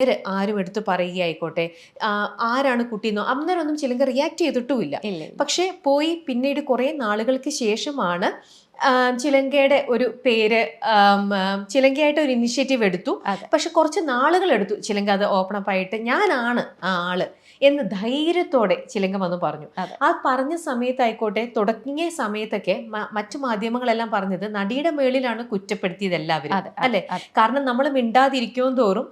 പേര് ആരും എടുത്ത് പറയുകയായിക്കോട്ടെ. ആരാണ് കുട്ടിയെന്നോ അന്നേരം ഒന്നും ചിലങ്ക റിയാക്ട് ചെയ്തിട്ടുമില്ല. പക്ഷെ പോയി പിന്നീട് കുറേ നാളുകൾക്ക് ശേഷമാണ് ചിലങ്കയുടെ ഒരു പേര് ചിലങ്കയായിട്ട് ഒരു ഇനിഷ്യേറ്റീവ് എടുത്തു. പക്ഷെ കുറച്ച് നാളുകൾ എടുത്തു. ചിലങ്ക അത് ഓപ്പൺ അപ്പ് ആയിട്ട് ഞാനാണ് ആ ആൾ എന്ന് ധൈര്യത്തോടെ ചിലങ്ക വന്ന് പറഞ്ഞു. ആ പറഞ്ഞ സമയത്തായിക്കോട്ടെ തുടങ്ങിയ സമയത്തൊക്കെ മറ്റു മാധ്യമങ്ങളെല്ലാം പറഞ്ഞത് നടിയുടെ മേളിലാണ് കുറ്റപ്പെടുത്തിയത് എല്ലാവരും. അല്ലെ? കാരണം നമ്മൾ മിണ്ടാതിരിക്കും തോറും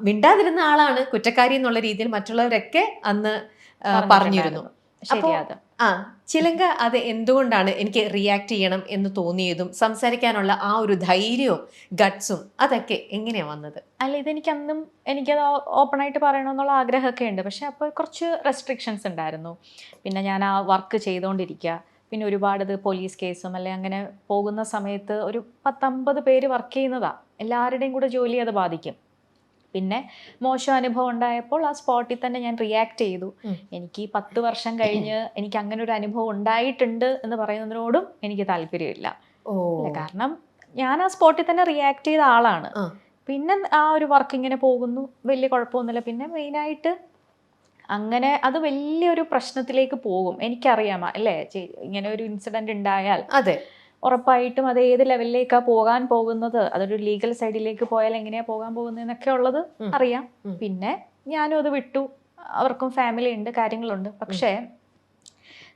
മിണ്ടാതിരുന്ന ആളാണ് കുറ്റക്കാരി എന്നുള്ള രീതിയിൽ മറ്റുള്ളവരൊക്കെ അന്ന് പറഞ്ഞിരുന്നു. അത്. ആ ചിലങ്ക അത് എന്തുകൊണ്ടാണ് എനിക്ക് റിയാക്ട് ചെയ്യണം എന്ന് തോന്നിയതും സംസാരിക്കാനുള്ള ആ ഒരു ധൈര്യവും ഗട്ട്സും അതൊക്കെ എങ്ങനെയാ വന്നത്? അല്ല ഇതെനിക്ക് അന്നും എനിക്കത് ഓപ്പൺ ആയിട്ട് പറയണമെന്നുള്ള ആഗ്രഹമൊക്കെ ഉണ്ട്. പക്ഷെ അപ്പോൾ കുറച്ച് റെസ്ട്രിക്ഷൻസ് ഉണ്ടായിരുന്നു. പിന്നെ ഞാൻ ആ വർക്ക് ചെയ്തുകൊണ്ടിരിക്കുക. പിന്നെ ഒരുപാട് ഇത് പോലീസ് കേസും അല്ലെ അങ്ങനെ പോകുന്ന സമയത്ത് ഒരു പത്തമ്പത് പേര് വർക്ക് ചെയ്യുന്നതാണ് എല്ലാവരുടെയും കൂടെ ജോലി അത് ബാധിക്കും. പിന്നെ മോശം അനുഭവം ഉണ്ടായപ്പോൾ ആ സ്പോട്ടിൽ തന്നെ ഞാൻ റിയാക്ട് ചെയ്തു. എനിക്ക് ഈ പത്ത് വർഷം കഴിഞ്ഞ് എനിക്ക് അങ്ങനെ ഒരു അനുഭവം ഉണ്ടായിട്ടുണ്ട് എന്ന് പറയുന്നതിനോടും എനിക്ക് താല്പര്യമില്ല. ഓ. കാരണം ഞാൻ ആ സ്പോട്ടിൽ തന്നെ റിയാക്ട് ചെയ്ത ആളാണ്. പിന്നെ ആ ഒരു വർക്ക് ഇങ്ങനെ പോകുന്നു. വലിയ കുഴപ്പമൊന്നുമില്ല. പിന്നെ മെയിനായിട്ട് അങ്ങനെ അത് വലിയൊരു പ്രശ്നത്തിലേക്ക് പോകും. എനിക്കറിയാമ അല്ലേ? ഇങ്ങനെ ഒരു ഇൻസിഡന്റ് ഉണ്ടായാൽ. അതെ. ഉറപ്പായിട്ടും അത് ഏത് ലെവലിലേക്കാണ് പോകാൻ പോകുന്നത്? അതൊരു ലീഗൽ സൈഡിലേക്ക് പോയാൽ എങ്ങനെയാ പോകാൻ പോകുന്നതെന്നൊക്കെ ഉള്ളത്. അറിയാം. പിന്നെ ഞാനും അത് വിട്ടു. അവർക്കും ഫാമിലി ഉണ്ട് കാര്യങ്ങളുണ്ട്. പക്ഷേ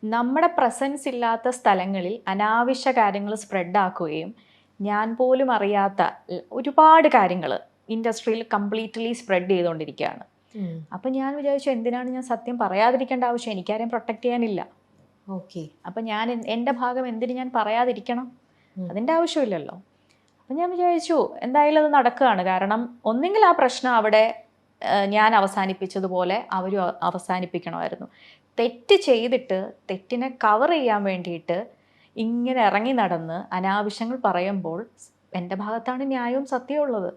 നമ്മുടെ പ്രസൻസ് ഇല്ലാത്ത സ്ഥലങ്ങളിൽ അനാവശ്യ കാര്യങ്ങൾ സ്പ്രെഡ് ആക്കുകയും ഞാൻ പോലും അറിയാത്ത ഒരുപാട് കാര്യങ്ങൾ ഇൻഡസ്ട്രിയിൽ കംപ്ലീറ്റ്ലി സ്പ്രെഡ് ചെയ്തുകൊണ്ടിരിക്കുകയാണ്. അപ്പം ഞാൻ വിചാരിച്ചു എന്തിനാണ് ഞാൻ സത്യം പറയാതിരിക്കേണ്ട ആവശ്യം? എനിക്കാരെയും പ്രൊട്ടക്റ്റ് ചെയ്യാനില്ല. ഓക്കെ. അപ്പം ഞാൻ എന്റെ ഭാഗം എന്തിന് ഞാൻ പറയാതിരിക്കണം. അതിന്റെ ആവശ്യമില്ലല്ലോ. അപ്പം ഞാൻ വിചാരിച്ചു എന്തായാലും അത് നടക്കുകയാണ് കാരണം ഒന്നെങ്കിൽ ആ പ്രശ്നം അവിടെ ഞാൻ അവസാനിപ്പിച്ചതുപോലെ അവരും അവസാനിപ്പിക്കണമായിരുന്നു. തെറ്റ് ചെയ്തിട്ട് തെറ്റിനെ കവർ ചെയ്യാൻ വേണ്ടിയിട്ട് ഇങ്ങനെ ഇറങ്ങി നടന്ന് അനാവശ്യങ്ങൾ പറയുമ്പോൾ എന്റെ ഭാഗത്താണ് ന്യായവും സത്യവും ഉള്ളത്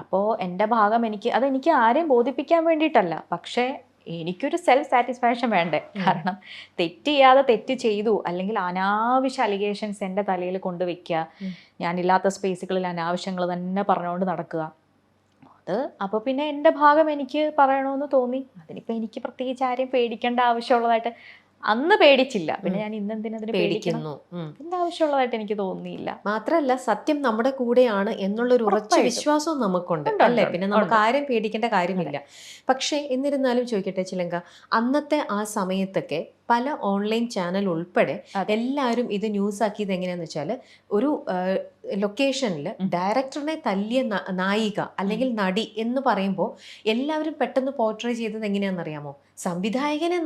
അപ്പോൾ എന്റെ ഭാഗം എനിക്ക് അതെനിക്ക് ആരെയും ബോധിപ്പിക്കാൻ വേണ്ടിയിട്ടല്ല. പക്ഷേ എനിക്കൊരു സെൽഫ് സാറ്റിസ്ഫാക്ഷൻ വേണ്ടേ? കാരണം തെറ്റ് ചെയ്യാതെ തെറ്റ് ചെയ്തു അല്ലെങ്കിൽ അനാവശ്യ അലിഗേഷൻസ് എന്റെ തലയിൽ കൊണ്ടുവയ്ക്കുക. ഞാനില്ലാത്ത സ്പേസുകളിൽ അനാവശ്യങ്ങൾ തന്നെ പറഞ്ഞുകൊണ്ട് നടക്കുക. അത് അപ്പോൾ പിന്നെ എന്റെ ഭാഗം എനിക്ക് പറയണമെന്ന് തോന്നി. അതിനിപ്പോൾ എനിക്ക് പ്രത്യേകിച്ച് ആരെയും പേടിക്കേണ്ട ആവശ്യമുള്ളതായിട്ട് അന്ന് പേടിച്ചില്ല. പിന്നെ ഞാൻ ഇന്നെന്തിനതിന് പേടിക്കണം? പേടിക്കുന്നു. എന്താവശ്യമുള്ളതായിട്ട് എനിക്ക് തോന്നിയില്ല. മാത്രല്ല സത്യം നമ്മുടെ കൂടെയാണ് എന്നുള്ളൊരു ഉറച്ച വിശ്വാസവും നമുക്കുണ്ട്. അല്ലേ? പിന്നെ നമുക്ക് ആരും പേടിക്കേണ്ട കാര്യമില്ല. പക്ഷേ എന്നിരുന്നാലും ചോദിക്കട്ടെ ചിലങ്ക അന്നത്തെ ആ സമയത്തൊക്കെ പല ഓൺലൈൻ ചാനൽ ഉൾപ്പെടെ എല്ലാവരും ഇത് ന്യൂസ് ആക്കിയത് എങ്ങനെയാന്ന് വെച്ചാൽ ഒരു ലൊക്കേഷനിൽ. ഡയറക്ടറിനെ തല്ലിയ നായിക അല്ലെങ്കിൽ നടി എന്ന് പറയുമ്പോൾ എല്ലാവരും പെട്ടെന്ന് പോർട്രേ ചെയ്തത് എങ്ങനെയാണെന്നറിയാമോ സംവിധായകനെ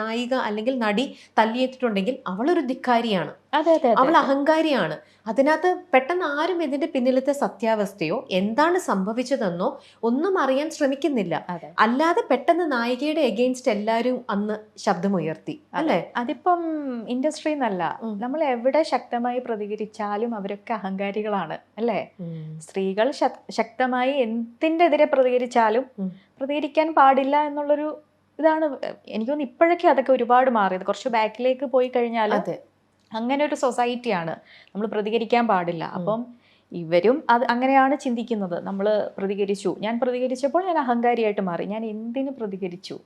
നായിക അല്ലെങ്കിൽ നടി തല്ലിയെത്തിട്ടുണ്ടെങ്കിൽ അവളൊരു ധിക്കാരിയാണ്. അതെ അതെ അവൾ അഹങ്കാരിയാണ്. അതിനകത്ത് പെട്ടെന്ന് ആരും ഇതിന്റെ പിന്നിലത്തെ സത്യാവസ്ഥയോ എന്താണ് സംഭവിച്ചതെന്നോ ഒന്നും അറിയാൻ ശ്രമിക്കുന്നില്ല. അല്ലാതെ പെട്ടെന്ന് നായികയുടെ എഗെയിൻസ്റ്റ് എല്ലാവരും അന്ന് ശബ്ദമുയർത്തി. അല്ലേ? അതിപ്പം ഇൻഡസ്ട്രി എന്നല്ല നമ്മൾ എവിടെ ശക്തമായി പ്രതികരിച്ചാലും അവരൊക്കെ അഹങ്കാരികളാണ്. അല്ലേ? സ്ത്രീകൾ ശക്തമായി എന്തിന്റെ എതിരെ പ്രതികരിച്ചാലും. പ്രതികരിക്കാൻ പാടില്ല എന്നുള്ളൊരു ഇതാണ്. എനിക്ക് തോന്നുന്നു ഇപ്പോഴൊക്കെ അതൊക്കെ ഒരുപാട് മാറിയത്. കുറച്ച് ബാക്കിലേക്ക് പോയി കഴിഞ്ഞാൽ അതെ. അങ്ങനെ ഒരു സൊസൈറ്റിയാണ്. നമ്മൾ പ്രതികരിക്കാൻ പാടില്ല. അപ്പം ഇവരും അത് അങ്ങനെയാണ് ചിന്തിക്കുന്നത്. നമ്മൾ പ്രതികരിച്ചു. ഞാൻ പ്രതികരിച്ചപ്പോൾ ഞാൻ അഹങ്കാരിയായിട്ട് മാറി. ഞാൻ എന്തിനു പ്രതികരിച്ചു.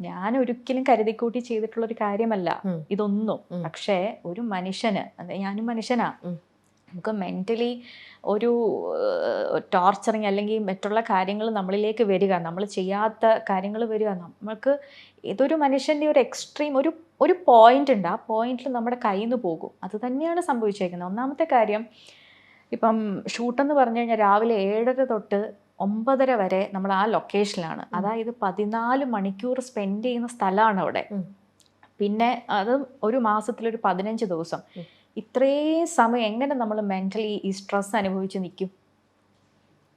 ഞാൻ ഒരിക്കലും കരുതിക്കൂട്ടി ചെയ്തിട്ടുള്ള ഒരു കാര്യമല്ല. ഇതൊന്നും. പക്ഷേ ഒരു മനുഷ്യന് അതെ ഞാനും മനുഷ്യനാ. നമുക്ക് മെന്റലി ഒരു ടോർച്ചറിങ് അല്ലെങ്കിൽ മറ്റുള്ള കാര്യങ്ങൾ നമ്മളിലേക്ക് വരിക നമ്മൾ ചെയ്യാത്ത കാര്യങ്ങൾ വരിക നമ്മൾക്ക് ഇതൊരു മനുഷ്യന്റെ ഒരു എക്സ്ട്രീം ഒരു ഒരു പോയിന്റ് ഉണ്ട്. ആ പോയിന്റിൽ നമ്മുടെ കയ്യിൽ നിന്ന് പോകും. അത് തന്നെയാണ് സംഭവിച്ചേക്കുന്നത്. ഒന്നാമത്തെ കാര്യം ഇപ്പം ഷൂട്ടെന്ന് പറഞ്ഞു കഴിഞ്ഞാൽ രാവിലെ ഏഴര തൊട്ട് ഒമ്പതര വരെ നമ്മൾ ആ ലൊക്കേഷനിലാണ് അതായത് പതിനാല് മണിക്കൂർ സ്പെൻഡ് ചെയ്യുന്ന സ്ഥലമാണ് അവിടെ. പിന്നെ അത് ഒരു മാസത്തിലൊരു പതിനഞ്ച് ദിവസം. ഇത്രയും സമയം എങ്ങനെ നമ്മൾ മെന്റലി ഈ സ്ട്രെസ് അനുഭവിച്ച് നിൽക്കും?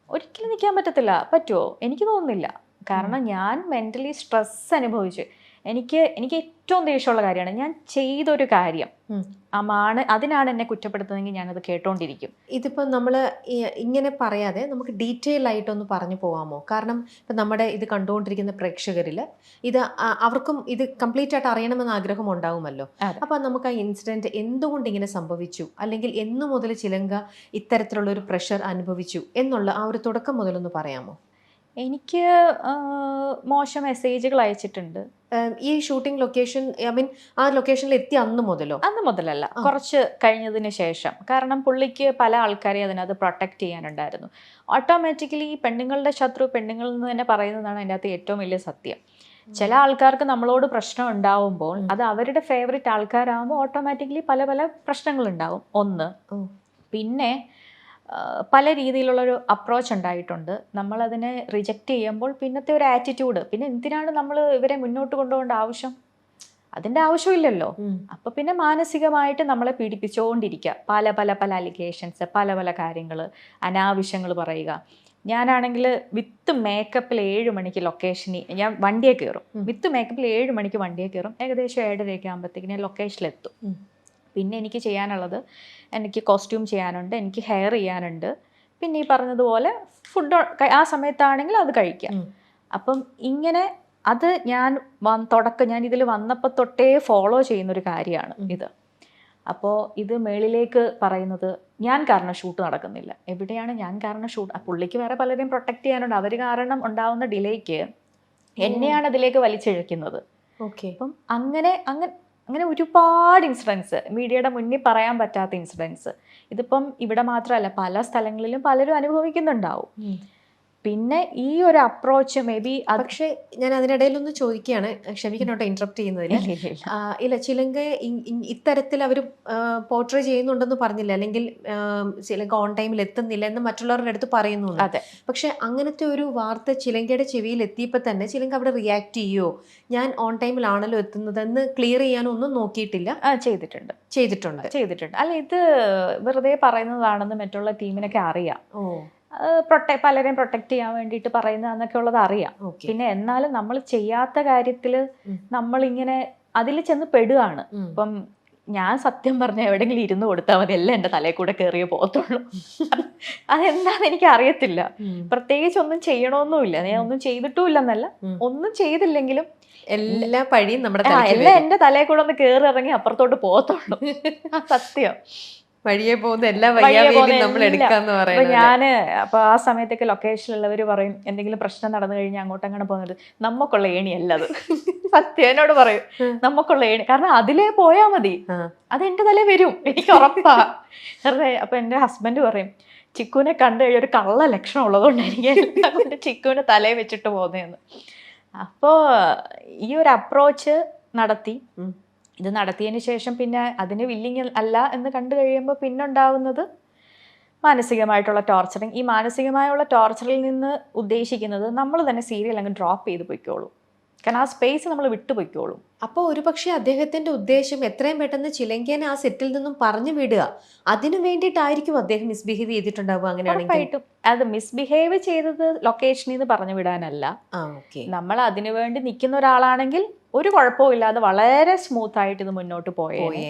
ഒരിക്കലും നിൽക്കാൻ പറ്റത്തില്ല. പറ്റുമോ എനിക്ക് തോന്നുന്നില്ല. കാരണം ഞാൻ മെന്റലി സ്ട്രെസ് അനുഭവിച്ച്. എനിക്ക് എനിക്ക് ഏറ്റവും ദേഷ്യമുള്ള കാര്യമാണ്. ഞാൻ ചെയ്തൊരു കാര്യം. അമാണ് അതിനാണ് എന്നെ കുറ്റപ്പെടുത്തുന്നതെങ്കിൽ ഞാനത് കേട്ടോണ്ടിരിക്കും. ഇതിപ്പോൾ നമ്മൾ ഇങ്ങനെ പറയാതെ നമുക്ക് ഡീറ്റെയിൽ ആയിട്ടൊന്ന് പറഞ്ഞു പോകാമോ കാരണം ഇപ്പം നമ്മുടെ ഇത് കണ്ടുകൊണ്ടിരിക്കുന്ന പ്രേക്ഷകരിൽ ഇത് അവർക്കും ഇത് കംപ്ലീറ്റ് ആയിട്ട് അറിയണമെന്ന് ആഗ്രഹം ഉണ്ടാവുമല്ലോ. അപ്പം നമുക്ക് ആ ഇൻസിഡന്റ് എന്തുകൊണ്ട് ഇങ്ങനെ സംഭവിച്ചു? അല്ലെങ്കിൽ എന്നു മുതൽ ചിലങ്ക ഇത്തരത്തിലുള്ള ഒരു പ്രഷർ അനുഭവിച്ചു എന്നുള്ള ആ ഒരു തുടക്കം മുതലൊന്ന് പറയാമോ? എനിക്ക് മോശം മെസ്സേജുകൾ അയച്ചിട്ടുണ്ട്. ഈ ഷൂട്ടിംഗ് ലൊക്കേഷൻ ഐ മീൻ ആ ലൊക്കേഷനിൽ എത്തി അന്ന് മുതലോ? അന്ന് മുതലല്ല. കുറച്ച് കഴിഞ്ഞതിന് ശേഷം. കാരണം പുള്ളിക്ക് പല ആൾക്കാരെ അതിനകത്ത് പ്രൊട്ടക്ട് ചെയ്യാനുണ്ടായിരുന്നു. ഓട്ടോമാറ്റിക്കലി പെണ്ണുങ്ങളുടെ ശത്രു പെണ്ണുങ്ങളിൽ എന്ന് തന്നെ പറയുന്നതാണ് അതിന്റെ അകത്ത് ഏറ്റവും വലിയ സത്യം. ചില ആൾക്കാർക്ക് നമ്മളോട് പ്രശ്നം ഉണ്ടാവുമ്പോൾ അത് അവരുടെ ഫേവറേറ്റ് ആൾക്കാരാകുമ്പോൾ ഓട്ടോമാറ്റിക്കലി പല പല പ്രശ്നങ്ങൾ ഉണ്ടാവും ഒന്ന് പിന്നെ പല രീതിയിലുള്ളൊരു അപ്രോച്ച് ഉണ്ടായിട്ടുണ്ട്. നമ്മളതിനെ റിജക്റ്റ് ചെയ്യുമ്പോൾ പിന്നത്തെ ഒരു ആറ്റിറ്റ്യൂഡ് പിന്നെ എന്തിനാണ് നമ്മൾ ഇവരെ മുന്നോട്ട് കൊണ്ടുപോകേണ്ട ആവശ്യം? അതിന്റെ ആവശ്യമില്ലല്ലോ. അപ്പം അപ്പോൾ പിന്നെ മാനസികമായിട്ട് നമ്മളെ പീഡിപ്പിച്ചുകൊണ്ടിരിക്കുക പല പല പല അലിഗേഷൻസ് പല പല കാര്യങ്ങൾ അനാവശ്യങ്ങൾ പറയുക. ഞാനാണെങ്കിൽ വിത്ത് മേക്കപ്പിൽ ഏഴ് മണിക്ക് ലൊക്കേഷനിൽ ഞാൻ വണ്ടിയെ കയറും. വിത്ത് മേക്കപ്പിൽ ഏഴ് മണിക്ക് വണ്ടിയെ കയറും. ഏകദേശം ഏഴരയൊക്കെ ആകുമ്പോഴത്തേക്ക് ഞാൻ ലൊക്കേഷനിലെത്തും. പിന്നെ എനിക്ക് ചെയ്യാനുള്ളത് എനിക്ക് കോസ്റ്റ്യൂം ചെയ്യാനുണ്ട് എനിക്ക് ഹെയർ ചെയ്യാനുണ്ട്. പിന്നെ ഈ പറഞ്ഞതുപോലെ ഫുഡ് ആ സമയത്താണെങ്കിൽ അത് കഴിക്കാം. അപ്പം ഇങ്ങനെ അത് ഞാൻ തുടക്കം ഞാൻ ഇതിൽ വന്നപ്പോൾ തൊട്ടേ ഫോളോ ചെയ്യുന്നൊരു കാര്യമാണ്. ഇത്. അപ്പോൾ ഇത് മേളിലേക്ക് പറയുന്നത് ഞാൻ കാരണം ഷൂട്ട് നടക്കുന്നില്ല. എവിടെയാണ് ഞാൻ കാരണം ഷൂട്ട് പുള്ളിക്ക് വേറെ പലരെയും പ്രൊട്ടക്ട് ചെയ്യാനുണ്ട്. അവർ കാരണം ഉണ്ടാവുന്ന ഡിലേക്ക് എന്നെയാണ് അതിലേക്ക് വലിച്ചിഴക്കുന്നത് ഓക്കെ. അപ്പം അങ്ങനെ അങ്ങനെ അങ്ങനെ ഒരുപാട് ഇൻസിഡൻസ് മീഡിയയുടെ മുന്നിൽ പറയാൻ പറ്റാത്ത ഇൻസിഡൻസ് ഇതിപ്പം ഇവിടെ മാത്രമല്ല പല സ്ഥലങ്ങളിലും പലരും അനുഭവിക്കുന്നുണ്ടാവും. പിന്നെ ഈ ഒരു അപ്രോച്ച് മേ ബി പക്ഷേ ഞാൻ അതിനിടയിൽ ഒന്ന് ചോദിക്കുകയാണ്. ക്ഷമിക്കണോട്ടോ ഇന്ററപ്റ്റ് ചെയ്യുന്നതിന്. ഇല്ല ചിലങ്ക ഇത്തരത്തിൽ അവർ പോർട്രേ ചെയ്യുന്നുണ്ടെന്ന് പറഞ്ഞില്ല. അല്ലെങ്കിൽ ചിലങ്ക ഓൺ ടൈമിൽ എത്തുന്നില്ല എന്ന് മറ്റുള്ളവരുടെ അടുത്ത് പറയുന്നു അതെ. പക്ഷെ അങ്ങനത്തെ ഒരു വാർത്ത ചിലങ്കയുടെ ചെവിയിൽ എത്തിയപ്പോൾ തന്നെ ചിലങ്ക അവിടെ റിയാക്ട് ചെയ്യുമോ ഞാൻ ഓൺ ടൈമിലാണല്ലോ എത്തുന്നതെന്ന് ക്ലിയർ ചെയ്യാനൊന്നും നോക്കിയിട്ടില്ല. ചെയ്തിട്ടുണ്ട്. ചെയ്തിട്ടുണ്ട്. ചെയ്തിട്ടുണ്ട്. അല്ല ഇത് വെറുതെ പറയുന്നതാണെന്ന് മറ്റുള്ള ടീമിനൊക്കെ അറിയാം. ഓ. പ്രൊട്ട പലരെയും പ്രൊട്ടക്ട് ചെയ്യാൻ വേണ്ടിയിട്ട് പറയുന്നതെന്നൊക്കെ ഉള്ളത് അറിയാം. പിന്നെ എന്നാലും നമ്മൾ ചെയ്യാത്ത കാര്യത്തിൽ. നമ്മളിങ്ങനെ അതിൽ ചെന്ന് പെടുകയാണ് ഇപ്പം ഞാൻ സത്യം പറഞ്ഞ എവിടെയെങ്കിലും ഇരുന്ന് കൊടുത്താൽ മതി. എല്ലാം എന്റെ തലയിൽ കൂടെ കയറിയേ പോകത്തുള്ളൂ. അതെന്താന്ന് എനിക്ക് അറിയത്തില്ല. പ്രത്യേകിച്ച് ഒന്നും ചെയ്യണമെന്നുമില്ല ഞാൻ ഒന്നും ചെയ്തിട്ടുമില്ലെന്നല്ല. എന്നല്ല ഒന്നും ചെയ്തില്ലെങ്കിലും എല്ലാ പഴിയും നമ്മുടെ എല്ലാം. എന്റെ തലയിൽ കൂടെ ഒന്ന് കയറി ഇറങ്ങി അപ്പുറത്തോട്ട് പോകത്തുള്ളൂ. സത്യം. വഴിയെ പോകുന്ന എല്ലാ വഴിയെ നമ്മൾ. എടുക്കാന്ന് പറയുന്നത്. ഞാൻ അപ്പൊ ആ സമയത്തൊക്കെ ലൊക്കേഷനിലുള്ളവർ പറയും എന്തെങ്കിലും പ്രശ്നം നടന്നു കഴിഞ്ഞാൽ അങ്ങോട്ട് അങ്ങനെ പോകുന്നത്. നമുക്കുള്ള ഏണിയല്ല അത്. സത്യം എന്നോട് പറയും. നമുക്കുള്ള ഏണി കാരണം അതിലേ പോയാ മതി. അത് എന്റെ തലേ വരും. എനിക്ക് ഉറപ്പാ. വെറുതെ അപ്പൊ എന്റെ ഹസ്ബൻഡ് പറയും ചിക്കുവിനെ കണ്ടു കഴിഞ്ഞ ഒരു കള്ള ലക്ഷണം ഉള്ളതുകൊണ്ടായിരിക്കും ചിക്കുവിനെ തലേ വെച്ചിട്ട് പോകുന്നതെന്ന് അപ്പോൾ ഈ ഒരു അപ്രോച്ച് നടത്തി. ഇത് നടത്തിയതിന് ശേഷം പിന്നെ അതിന് വില്ലിങ് അല്ല എന്ന് കണ്ടു കഴിയുമ്പോൾ പിന്നെ ഉണ്ടാവുന്നത് മാനസികമായിട്ടുള്ള ടോർച്ചറിങ് ഈ മാനസികമായുള്ള ടോർച്ചറിൽ നിന്ന് ഉദ്ദേശിക്കുന്നത് നമ്മൾ തന്നെ സീരിയൽ അങ്ങ് ഡ്രോപ്പ് ചെയ്ത് പൊയ്ക്കോളും. കാരണം ആ സ്പേസ് നമ്മൾ വിട്ടുപോയിക്കോളും. അപ്പോൾ ഒരുപക്ഷെ അദ്ദേഹത്തിന്റെ ഉദ്ദേശം എത്രയും പെട്ടെന്ന് ചിലങ്കേനെ ആ സെറ്റിൽ നിന്നും പറഞ്ഞു വിടുക. അതിനു വേണ്ടിയിട്ടായിരിക്കും അദ്ദേഹം മിസ്ബിഹേവ് ചെയ്തിട്ടുണ്ടാവുക അങ്ങനെയാണെങ്കിൽ. അത് മിസ്ബിഹേവ് ചെയ്തത് ലൊക്കേഷനിൽ നിന്ന് പറഞ്ഞു വിടാനല്ല. ആ ഓക്കെ നമ്മൾ അതിനു വേണ്ടി നിൽക്കുന്ന ഒരാളാണെങ്കിൽ ഒരു കുഴപ്പവും ഇല്ലാതെ വളരെ സ്മൂത്ത് ആയിട്ട് ഇത് മുന്നോട്ട് പോയേനെ.